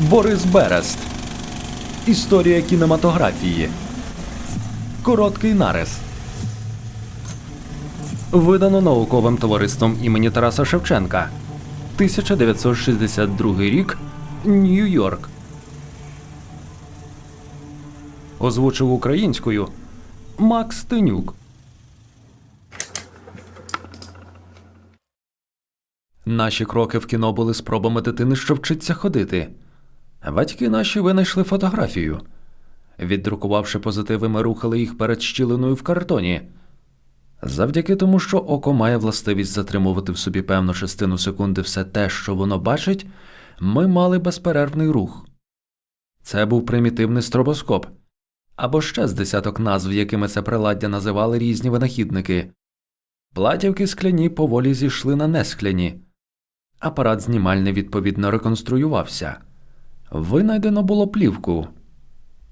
Борис Берест. Історія кінематографії. Короткий нарис. Видано науковим товариством імені Тараса Шевченка. 1962 рік. Нью-Йорк. Озвучив українською Макс Тенюк. Наші кроки в кіно були спробами дитини, що вчиться ходити. Батьки наші винайшли фотографію. Віддрукувавши позитиви, ми рухали їх перед щілиною в картоні. Завдяки тому, що око має властивість затримувати в собі певну частину секунди все те, що воно бачить, ми мали безперервний рух. Це був примітивний стробоскоп, або ще з десяток назв, якими це приладдя називали різні винахідники. Платівки скляні поволі зійшли на нескляні. Апарат знімальний відповідно реконструювався. Винайдено було плівку,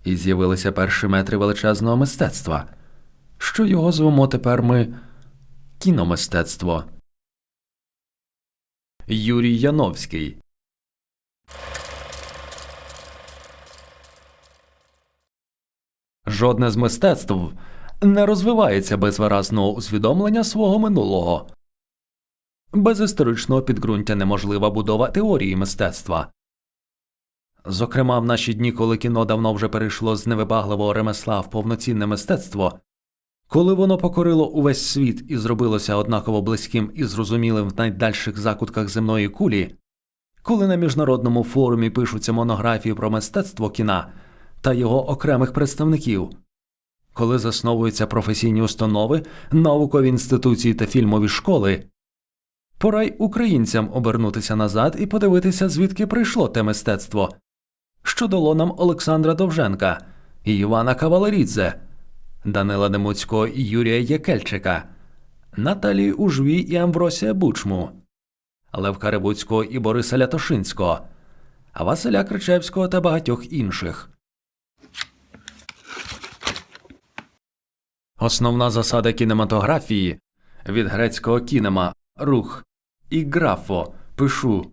і з'явилися перші метри величезного мистецтва, що його звемо тепер ми кіномистецтво. Юрій Яновський Жодне з мистецтв не розвивається без виразного усвідомлення свого минулого. Без історичного підґрунтя неможлива будова теорії мистецтва. Зокрема, в наші дні, коли кіно давно вже перейшло з невибагливого ремесла в повноцінне мистецтво, коли воно покорило увесь світ і зробилося однаково близьким і зрозумілим в найдальших закутках земної кулі, коли на міжнародному форумі пишуться монографії про мистецтво кіна та його окремих представників, коли засновуються професійні установи, наукові інституції та фільмові школи, пора й українцям обернутися назад і подивитися, звідки прийшло те мистецтво, що дало нам Олександра Довженка Івана Кавалерідзе, Данила Немуцького і Юрія Єкельчика, Наталії Ужвій і Амвросія Бучму, Левка Рибуцького і Бориса Лятошинського, Василя Кричевського та багатьох інших. Основна засада кінематографії від грецького кінема рух і графо пишу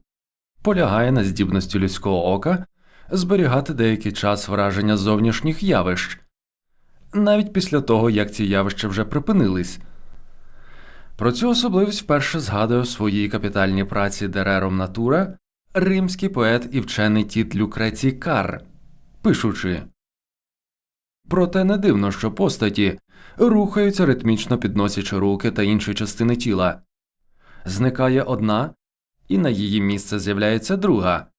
полягає на здібності людського ока зберігати деякий час враження зовнішніх явищ, навіть після того, як ці явища вже припинились. Про цю особливість вперше згадує у своїй капітальній праці Дерером Натура римський поет і вчений тіт Люкрецій Кар, пишучи Проте не дивно, що постаті рухаються ритмічно підносячи руки та інші частини тіла. Зникає одна, і на її місце з'являється друга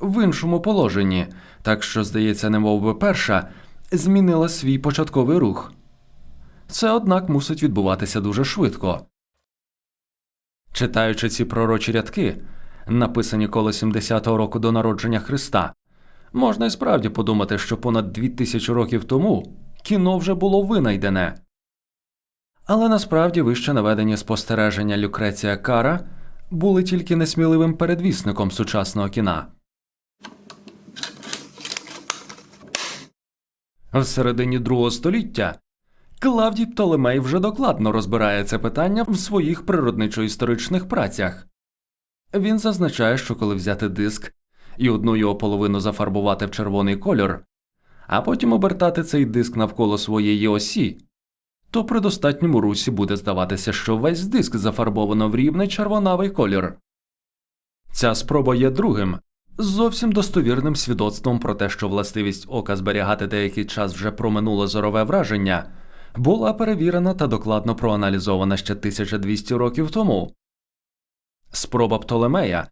в іншому положенні, так що, здається, немов би перша змінила свій початковий рух. Це, однак, мусить відбуватися дуже швидко. Читаючи ці пророчі рядки, написані коло 70-го року до народження Христа, можна і справді подумати, що понад дві тисячі років тому кіно вже було винайдене. Але насправді вище наведені спостереження Люкреція Кара були тільки несміливим передвісником сучасного кіна. В середині другого століття Клавдій Птолемей вже докладно розбирає це питання в своїх природничо-історичних працях. Він зазначає, що коли взяти диск і одну його половину зафарбувати в червоний кольор, а потім обертати цей диск навколо своєї осі, то при достатньому русі буде здаватися, що весь диск зафарбовано в рівний червонавий колір. Ця спроба є другим, зовсім достовірним свідоцтвом про те, що властивість ока зберігати деякий час вже про минуле зорове враження була перевірена та докладно проаналізована ще 1200 років тому. Спроба Птолемея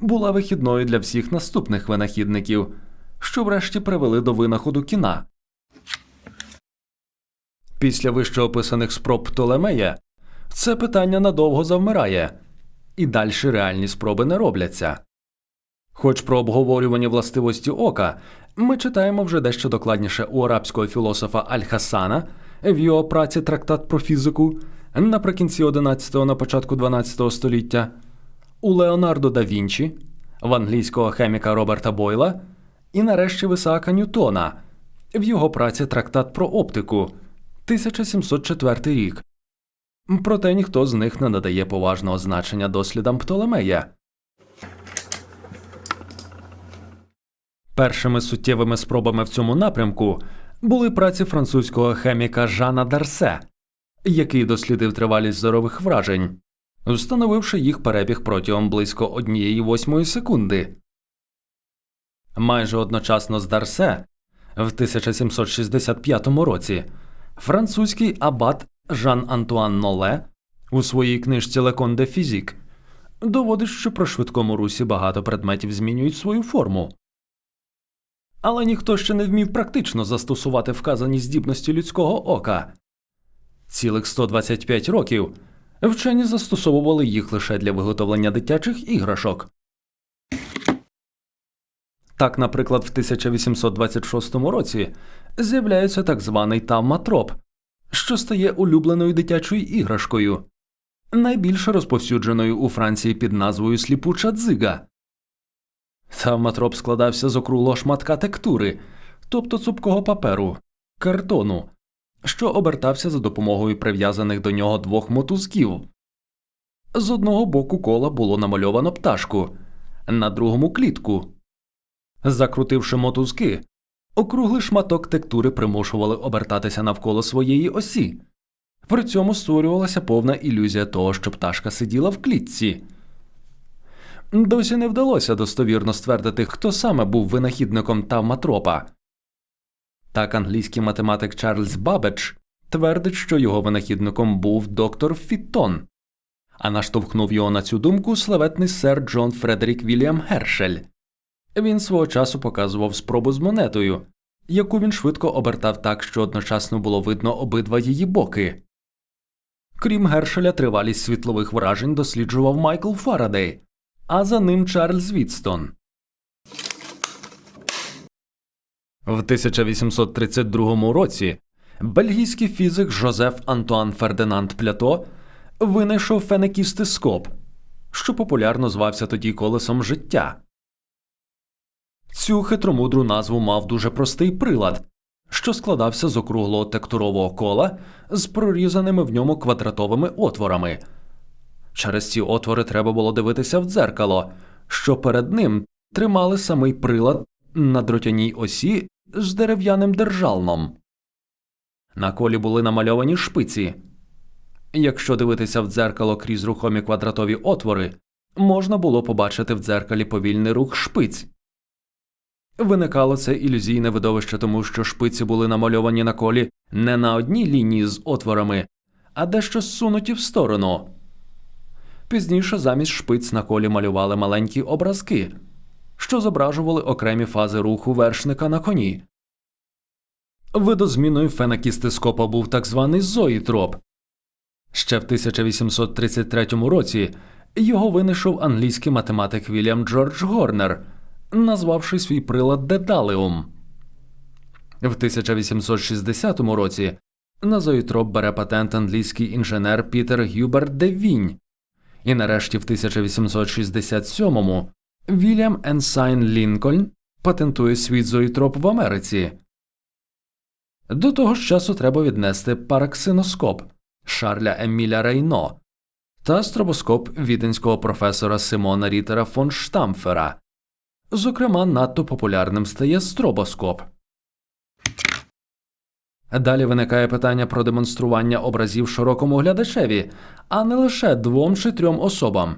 була вихідною для всіх наступних винахідників, що врешті привели до винаходу кіна. Після вище описаних спроб Птолемея це питання надовго завмирає, і дальші реальні спроби не робляться. Хоч про обговорювання властивості ока ми читаємо вже дещо докладніше у арабського філософа Аль-Хасана в його праці Трактат про фізику наприкінці 11-го на початку 12 століття, у Леонардо да Вінчі, в англійського хеміка Роберта Бойла і нарешті в Ісаака Ньютона в його праці Трактат про оптику 1704 рік. Проте ніхто з них не надає поважного значення дослідам Птолемея. Першими суттєвими спробами в цьому напрямку були праці французького хеміка Жана Дарсе, який дослідив тривалість зорових вражень, встановивши їх перебіг протягом близько однієї восьмої секунди. Майже одночасно з Дарсе в 1765 році французький абат Жан Антуан Ноле у своїй книжці Лекон де Фізік доводить, що при швидкому русі багато предметів змінюють свою форму. Але ніхто ще не вмів практично застосувати вказані здібності людського ока. Цілих 125 років вчені застосовували їх лише для виготовлення дитячих іграшок. Так, наприклад, в 1826 році з'являється так званий тавматроп, що стає улюбленою дитячою іграшкою, найбільше розповсюдженою у Франції під назвою сліпуча дзига. Тавматроп складався з округлого шматка тектури, тобто цупкого паперу, картону, що обертався за допомогою прив'язаних до нього двох мотузків. З одного боку кола було намальовано пташку, на другому клітку. Закрутивши мотузки, округлий шматок тектури примушували обертатися навколо своєї осі. При цьому створювалася повна ілюзія того, що пташка сиділа в клітці. Досі не вдалося достовірно ствердити, хто саме був винахідником тавматропа. Так англійський математик Чарльз Бабедж твердить, що його винахідником був доктор Фіттон, а наштовхнув його на цю думку славетний сер Джон Фредерік Вільям Гершель. Він свого часу показував спробу з монетою, яку він швидко обертав так, що одночасно було видно обидва її боки. Крім Гершеля, тривалість світлових вражень досліджував Майкл Фарадей, а за ним Чарльз Вітстон. В 1832 році бельгійський фізик Жозеф Антуан Фердинанд Плято винайшов фенекістископ, що популярно звався тоді колесом життя. Цю хитромудру назву мав дуже простий прилад, що складався з округлого тектурового кола з прорізаними в ньому квадратовими отворами. Через ці отвори треба було дивитися в дзеркало, що перед ним тримали самий прилад на дротяній осі з дерев'яним держалном. На колі були намальовані шпиці. Якщо дивитися в дзеркало крізь рухомі квадратові отвори, можна було побачити в дзеркалі повільний рух шпиць. Виникало це ілюзійне видовище, тому що шпиці були намальовані на колі не на одній лінії з отворами, а дещо зсунуті в сторону. Пізніше замість шпиць на колі малювали маленькі образки, що зображували окремі фази руху вершника на коні. Видозміною фенакістископа був так званий зоїтроп. Ще в 1833 році його винайшов англійський математик Вільям Джордж Горнер, назвавши свій прилад Дедалеум. В 1860 році на зоїтроп бере патент англійський інженер Пітер Гюберт де Вінь, і нарешті в 1867-му Вільям Енсайн Лінкольн патентує свій зоїтроп в Америці. До того ж часу треба віднести параксиноскоп Шарля Еміля Рейно та стробоскоп віденського професора Симона Рітера фон Штамфера. Зокрема, надто популярним стає стробоскоп. Далі виникає питання про демонстрування образів широкому глядачеві, а не лише двом чи трьом особам.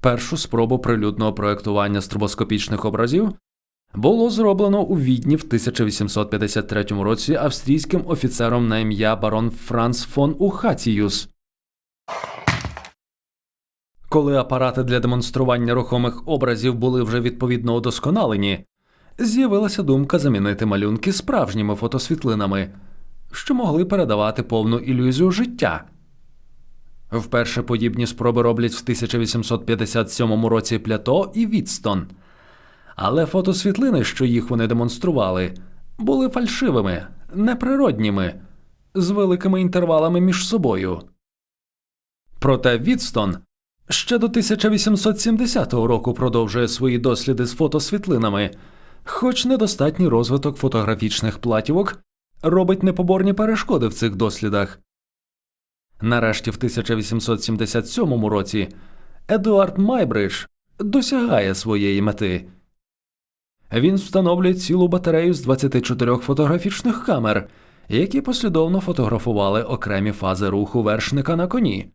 Першу спробу прилюдного проєктування стробоскопічних образів було зроблено у Відні в 1853 році австрійським офіцером на ім'я барон Франц фон Ухатіюс. Коли апарати для демонстрування рухомих образів були вже відповідно удосконалені, з'явилася думка замінити малюнки справжніми фотосвітлинами, що могли передавати повну ілюзію життя. Вперше подібні спроби роблять в 1857 році Плято і Відстон. Але фотосвітлини, що їх вони демонстрували, були фальшивими, неприродніми, з великими інтервалами між собою. Проте Відстон ще до 1870 року продовжує свої досліди з фотосвітлинами, хоч недостатній розвиток фотографічних платівок робить непоборні перешкоди в цих дослідах. Нарешті в 1877 році Едуард Майбридж досягає своєї мети. Він встановлює цілу батарею з 24 фотографічних камер, які послідовно фотографували окремі фази руху вершника на коні.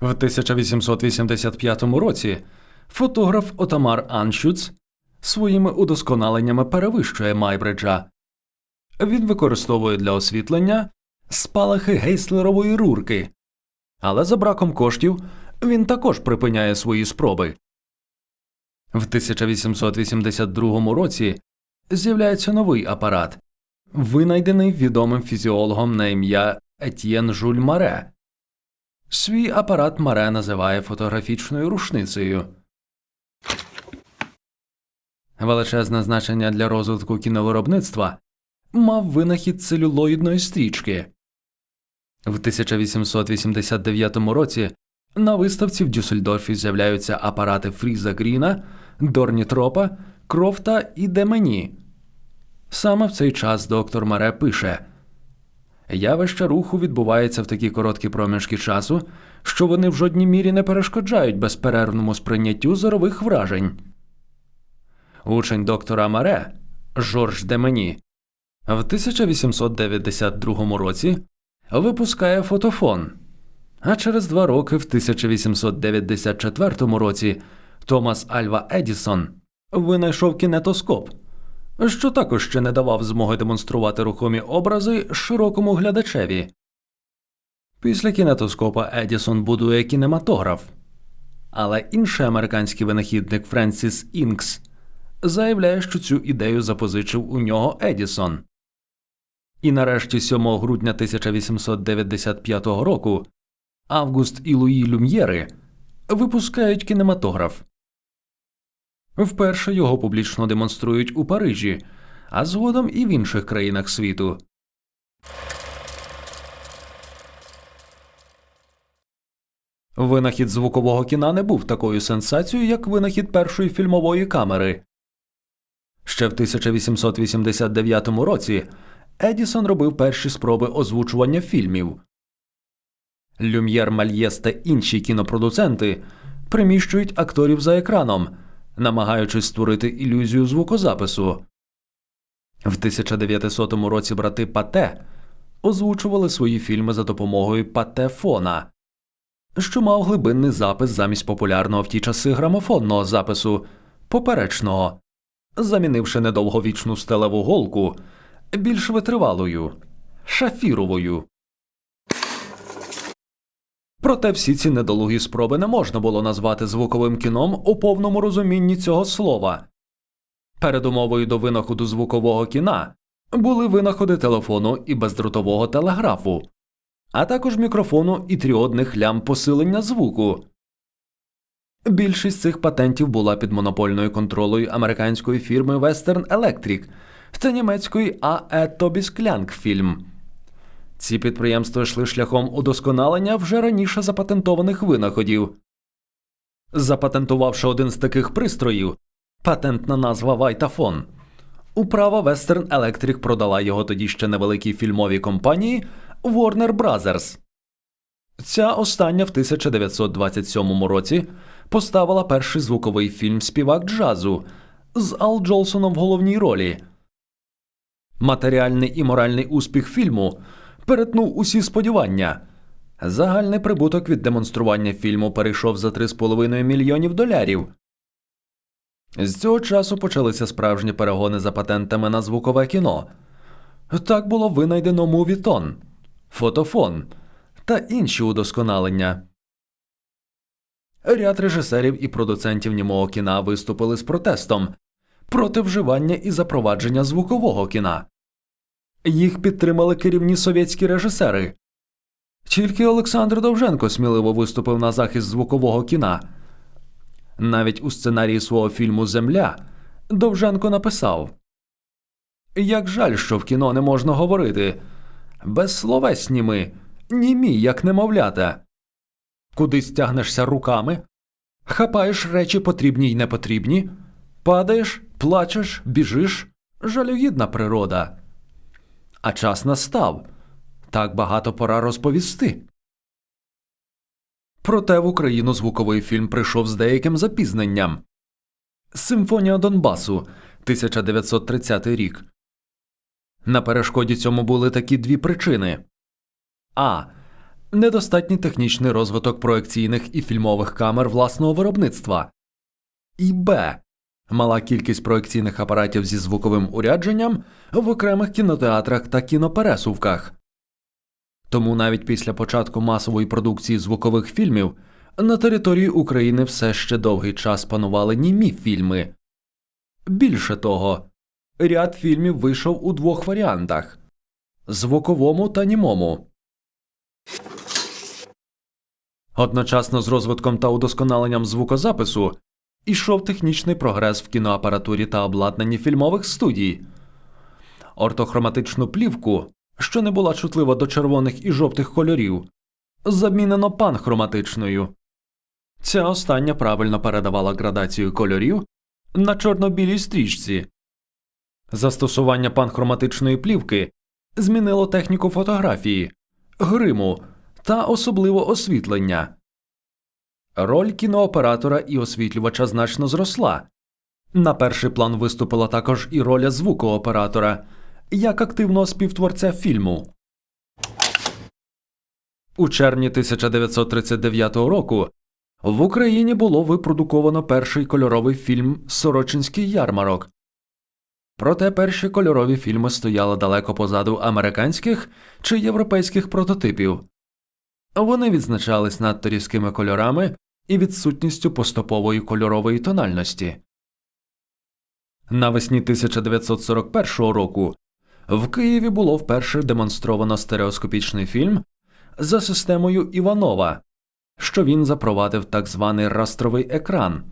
В 1885 році фотограф Отамар Аншюц своїми удосконаленнями перевищує Майбриджа. Він використовує для освітлення спалахи гейслерової рурки, але за браком коштів він також припиняє свої спроби. В 1882 році з'являється новий апарат, винайдений відомим фізіологом на ім'я Етьєн Жуль Маре. Свій апарат Маре називає фотографічною рушницею. Величезне значення для розвитку кіновиробництва мав винахід целюлоїдної стрічки. В 1889 році на виставці в Дюссельдорфі з'являються апарати Фріза Гріна, Дорнітропа, Крофта і Демені. Саме в цей час доктор Маре пише Явище руху відбувається в такі короткі проміжки часу, що вони в жодній мірі не перешкоджають безперервному сприйняттю зорових вражень. Учень доктора Маре Жорж Демені в 1892 році випускає фотофон. А через два роки, в 1894 році, Томас Альва Едісон винайшов кінетоскоп, що також ще не давав змоги демонструвати рухомі образи широкому глядачеві. Після кінетоскопа Едісон будує кінематограф. Але інший американський винахідник Френсіс Інкс заявляє, що цю ідею запозичив у нього Едісон. І нарешті 7 грудня 1895 року Август і Луї Люм'єри випускають кінематограф. Вперше його публічно демонструють у Парижі, а згодом і в інших країнах світу. Винахід звукового кіна не був такою сенсацією, як винахід першої фільмової камери. Ще в 1889 році Едісон робив перші спроби озвучування фільмів. Люм'єр Мальєс та інші кінопродуценти приміщують акторів за екраном, намагаючись створити ілюзію звукозапису. В 1900 році брати Пате озвучували свої фільми за допомогою патефона, що мав глибинний запис замість популярного в ті часи грамофонного запису поперечного, замінивши недовговічну стелеву голку більш витривалою шафіровою. Проте всі ці недолугі спроби не можна було назвати звуковим кіном у повному розумінні цього слова. Передумовою до винаходу звукового кіна були винаходи телефону і бездротового телеграфу, а також мікрофону і тріодних лям посилення звуку. Більшість цих патентів була під монопольною контролою американської фірми Western Electric та німецької Tobis Klangfilm. Ці підприємства йшли шляхом удосконалення вже раніше запатентованих винаходів. Запатентувавши один з таких пристроїв, патентна назва Вайтафон, управа Western Electric продала його тоді ще невеликій фільмовій компанії Warner Brothers. Ця остання в 1927 році поставила перший звуковий фільм Співак джазу з Ал Джолсоном в головній ролі. Матеріальний і моральний успіх фільму перетнув усі сподівання. Загальний прибуток від демонстрування фільму перейшов за 3,5 мільйонів долярів. З цього часу почалися справжні перегони за патентами на звукове кіно. Так було винайдено мувітон, фотофон та інші удосконалення. Ряд режисерів і продуцентів німого кіна виступили з протестом проти вживання і запровадження звукового кіна. Їх підтримали керівні совєтські режисери. Тільки Олександр Довженко сміливо виступив на захист звукового кіна. Навіть у сценарії свого фільму Земля Довженко написав Як жаль, що в кіно не можна говорити. Безсловесні ми, німі, як немовлята. Кудись тягнешся руками, хапаєш речі потрібні й непотрібні, падаєш, плачеш, біжиш, жалюгідна природа. А час настав так багато пора розповісти. Проте в Україну звуковий фільм прийшов з деяким запізненням. Симфонія Донбасу 1930 рік. На перешкоді цьому були такі дві причини а. Недостатній технічний розвиток проекційних і фільмових камер власного виробництва, і Б. Мала кількість проекційних апаратів зі звуковим урядженням в окремих кінотеатрах та кінопересувках. Тому навіть після початку масової продукції звукових фільмів на території України все ще довгий час панували німі фільми. Більше того, ряд фільмів вийшов у двох варіантах звуковому та німому. Одночасно з розвитком та удосконаленням звукозапису ішов технічний прогрес в кіноапаратурі та обладнанні фільмових студій. Ортохроматичну плівку, що не була чутлива до червоних і жовтих кольорів, замінено панхроматичною. Ця остання правильно передавала градацію кольорів на чорно-білій стрічці. Застосування панхроматичної плівки змінило техніку фотографії, гриму та особливо освітлення. Роль кінооператора і освітлювача значно зросла. На перший план виступила також і роля звукооператора як активного співтворця фільму. У червні 1939 року в Україні було випродуковано перший кольоровий фільм Сорочинський ярмарок. Проте перші кольорові фільми стояли далеко позаду американських чи європейських прототипів. Вони відзначались надто різкими кольорами і відсутністю поступової кольорової тональності. Навесні 1941 року в Києві було вперше демонстровано стереоскопічний фільм за системою Іванова, що він запровадив так званий растровий екран,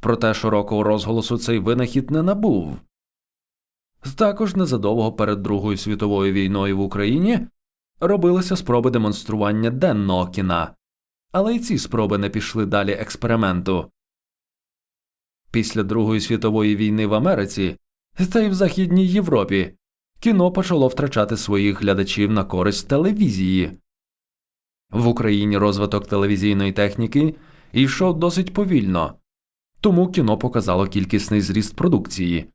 проте широкого розголосу цей винахід не набув. Також незадовго перед Другою світовою війною в Україні робилися спроби демонстрування денного кіна, але й ці спроби не пішли далі експерименту. Після Другої світової війни в Америці та й в Західній Європі кіно почало втрачати своїх глядачів на користь телевізії. В Україні розвиток телевізійної техніки йшов досить повільно, тому кіно показало кількісний зріст продукції.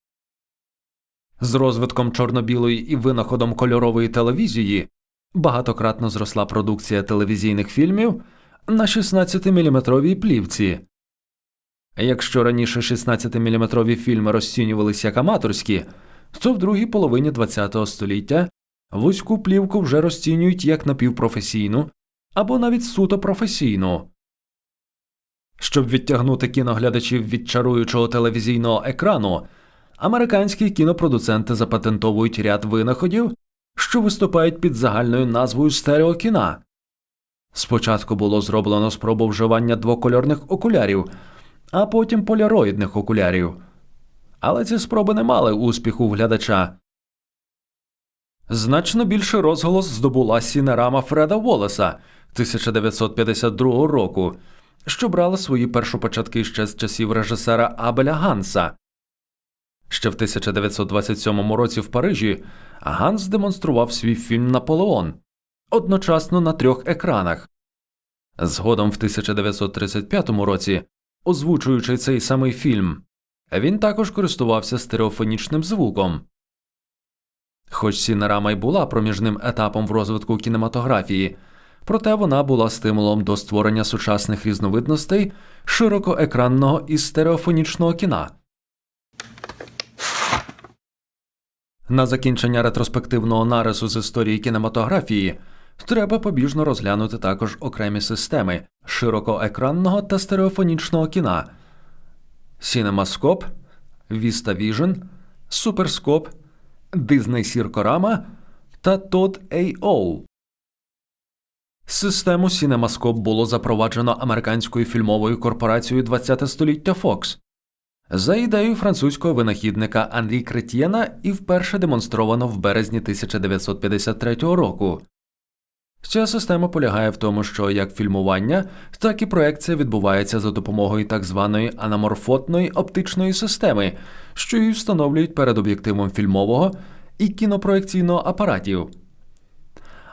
З розвитком чорно-білої і винаходом кольорової телевізії багатократно зросла продукція телевізійних фільмів на 16-мм плівці. Якщо раніше 16-мм фільми розцінювалися як аматорські, то в другій половині ХХ століття вузьку плівку вже розцінюють як напівпрофесійну або навіть суто професійну. Щоб відтягнути кіноглядачів від чаруючого телевізійного екрану, американські кінопродуценти запатентовують ряд винаходів, що виступають під загальною назвою стереокіна. Спочатку було зроблено спробу вживання двокольорних окулярів, а потім поляроїдних окулярів. Але ці спроби не мали успіху в глядача. Значно більше розголос здобула сінерама Фреда Волеса 1952 року, що брала свої першопочатки ще з часів режисера Абеля Ганса. Ще в 1927 році в Парижі Ганс демонстрував свій фільм Наполеон одночасно на трьох екранах. Згодом в 1935 році, озвучуючи цей самий фільм, він також користувався стереофонічним звуком. Хоч Сінерама й була проміжним етапом в розвитку кінематографії, проте вона була стимулом до створення сучасних різновидностей широкоекранного і стереофонічного кіна. На закінчення ретроспективного нарису з історії кінематографії треба побіжно розглянути також окремі системи широкоекранного та стереофонічного кіна CinemaScope, VistaVision, Superscope, Disney Circorama та Todd A.O. Систему CinemaScope було запроваджено американською фільмовою корпорацією 20 століття Fox за ідеєю французького винахідника Анрі Кретєна і вперше демонстровано в березні 1953 року. Ця система полягає в тому, що як фільмування, так і проекція відбувається за допомогою так званої анаморфотної оптичної системи, що її встановлюють перед об'єктивом фільмового і кінопроекційного апаратів.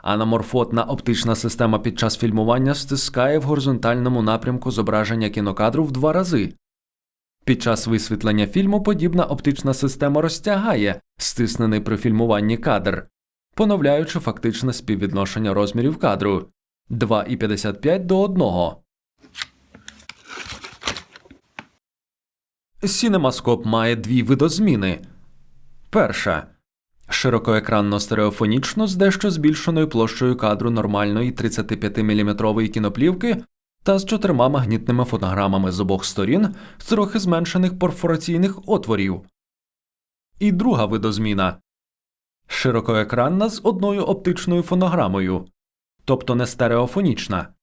Анаморфотна оптична система під час фільмування стискає в горизонтальному напрямку зображення кінокадру в два рази. Під час висвітлення фільму подібна оптична система розтягає стиснений при фільмуванні кадр, поновляючи фактичне співвідношення розмірів кадру 2,55 до 1. Сінемаскоп має дві видозміни. Перша широкоекранно стереофонічну з дещо збільшеною площею кадру нормальної 35-мм кіноплівки та з чотирма магнітними фотограмами з обох сторін з трохи зменшених перфораційних отворів. І друга видозміна широкоекранна з одною оптичною фонограмою, тобто не стереофонічна.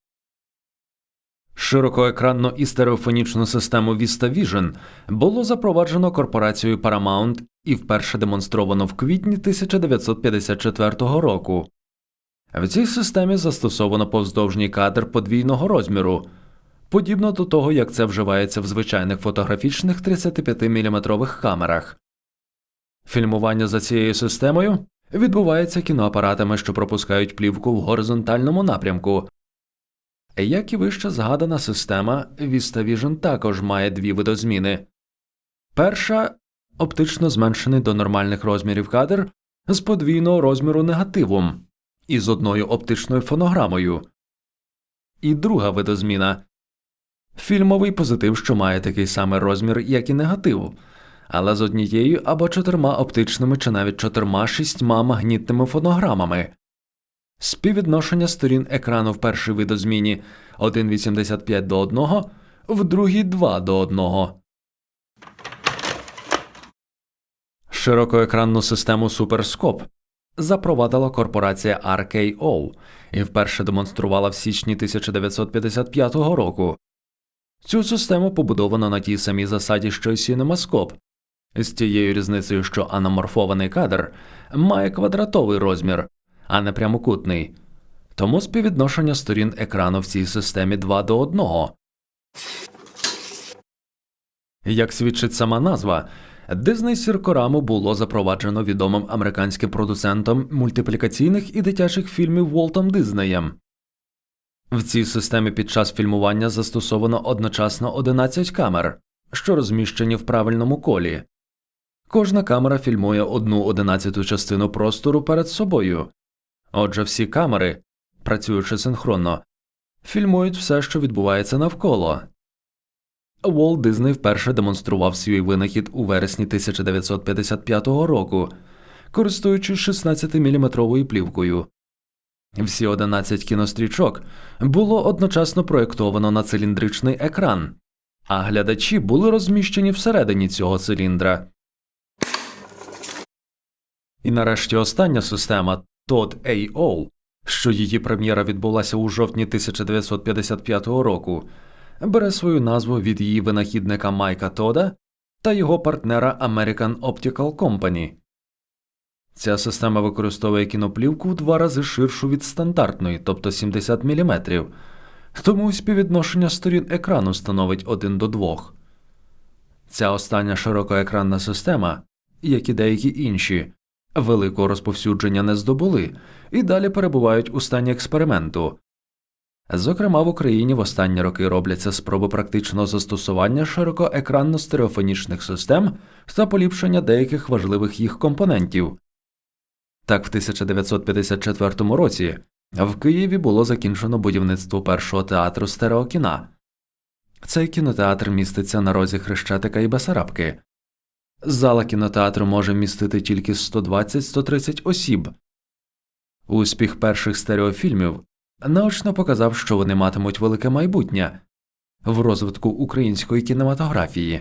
Широкоекранну і стереофонічну систему VistaVision було запроваджено корпорацією Paramount і вперше демонстровано в квітні 1954 року. В цій системі застосовано повздовжній кадр подвійного розміру, подібно до того, як це вживається в звичайних фотографічних 35-мм камерах. Фільмування за цією системою відбувається кіноапаратами, що пропускають плівку в горизонтальному напрямку. Як і вище згадана система, VistaVision також має дві видозміни. Перша оптично зменшений до нормальних розмірів кадр з подвійного розміру негативом і з одною оптичною фонограмою. І друга видозміна фільмовий позитив, що має такий самий розмір, як і негатив, але з однією або чотирма оптичними чи навіть чотирма шістьма магнітними фонограмами. Співвідношення сторін екрану в першій видозміні 1,85 до 1, в другій 2 до 1. Широкоекранну систему Суперскоп запровадила корпорація RKO і вперше демонструвала в січні 1955 року. Цю систему побудовано на тій самій засаді, що й CinemaScope, з тією різницею, що аноморфований кадр має квадратовий розмір, а не прямокутний, тому співвідношення сторін екрану в цій системі 2 до 1. Як свідчить сама назва, Disney Сіркораму було запроваджено відомим американським продуцентом мультиплікаційних і дитячих фільмів Волтом Дизнеєм. В цій системі під час фільмування застосовано одночасно 11 камер, що розміщені в правильному колі. Кожна камера фільмує одну одинадцяту частину простору перед собою. Отже, всі камери, працюючи синхронно, фільмують все, що відбувається навколо. Уолт Дизней вперше демонстрував свій винахід у вересні 1955 року, користуючись 16-мм плівкою. Всі 11 кінострічок було одночасно проєктовано на циліндричний екран, а глядачі були розміщені всередині цього циліндра. І нарешті остання система TOD AO, що її прем'єра відбулася у жовтні 1955 року, бере свою назву від її винахідника Майка Тода та його партнера American Optical Company. Ця система використовує кіноплівку в два рази ширшу від стандартної, тобто 70 мм, тому співвідношення сторін екрану становить 1 до 2. Ця остання широкоекранна система, як і деякі інші, великого розповсюдження не здобули і далі перебувають у стані експерименту. Зокрема, в Україні в останні роки робляться спроби практичного застосування широкоекранно стереофонічних систем та поліпшення деяких важливих їх компонентів. Так, в 1954 році в Києві було закінчено будівництво першого театру стереокіна. Цей кінотеатр міститься на розі Хрещатика і Басарабки. Зала кінотеатру може містити тільки 120-130 осіб. Успіх перших стереофільмів наочно показав, що вони матимуть велике майбутнє в розвитку української кінематографії.